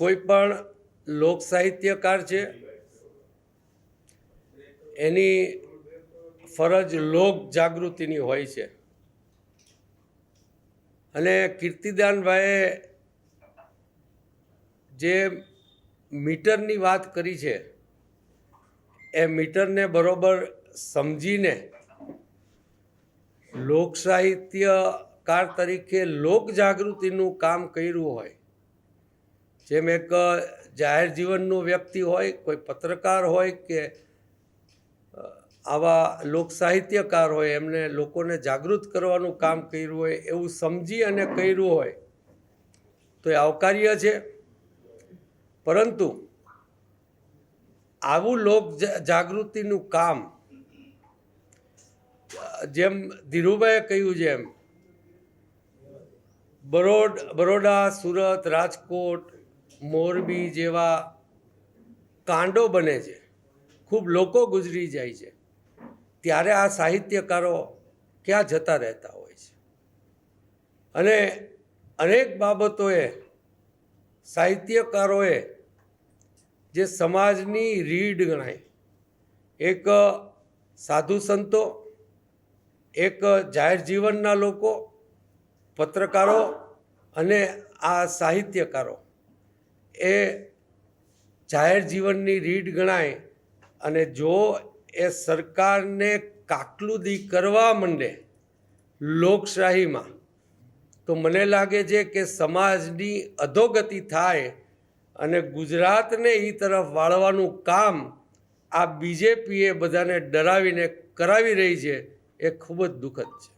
કોઈ પણ લોક સાહિત્યકાર છે, એની ફરજ લોક જાગૃતિની હોય છે. અને કીર્તિદાનભાઈએ જે મીટરની વાત કરી છે, એ મીટરને બરોબર સમજીને લોક સાહિત્યકાર તરીકે લોક જાગૃતિનું કામ કર્યું હોય જેમ એક જાહેર જીવનનો વ્યક્તિ હોય, કોઈ પત્રકાર હોય કે આવા લોકસાહિત્યકાર હોય, એમને લોકોને જાગૃત કરવાનું કામ કર્યું હોય, એવું સમજી અને કર્યું હોય, તો એ આવકાર્ય છે. પરંતુ આવું લોક જાગૃતિનું કામ, જેમ ધીરુભાઈએ કહ્યું એમ બરોડ, બરોડા, સુરત, રાજકોટ મોરબી જેવા કાંડો બને છે, ખૂબ લોકો ગુજરી જાય છે, ત્યારે આ સાહિત્યકારો ક્યાં જતા રહેતા હોય છે? અને અનેક બાબતોએ સાહિત્યકારોએ જે સમાજની રીઢ ગણાય, એક સાધુ સંતો, એક જાહેર જીવનના લોકો, પત્રકારો અને આ સાહિત્યકારો એ જાહેર જીવનની રીઢ ગણાય અને જો એ સરકારને કાકલુદી કરવા માંડે લોકશાહીમાં, તો મને લાગે છે કે સમાજની અધોગતિ થાય અને ગુજરાતને એ તરફ વાળવાનું કામ આ બીજેપીએ બધાને ડરાવીને કરાવી રહી છે, એ ખૂબ જ દુઃખદ છે.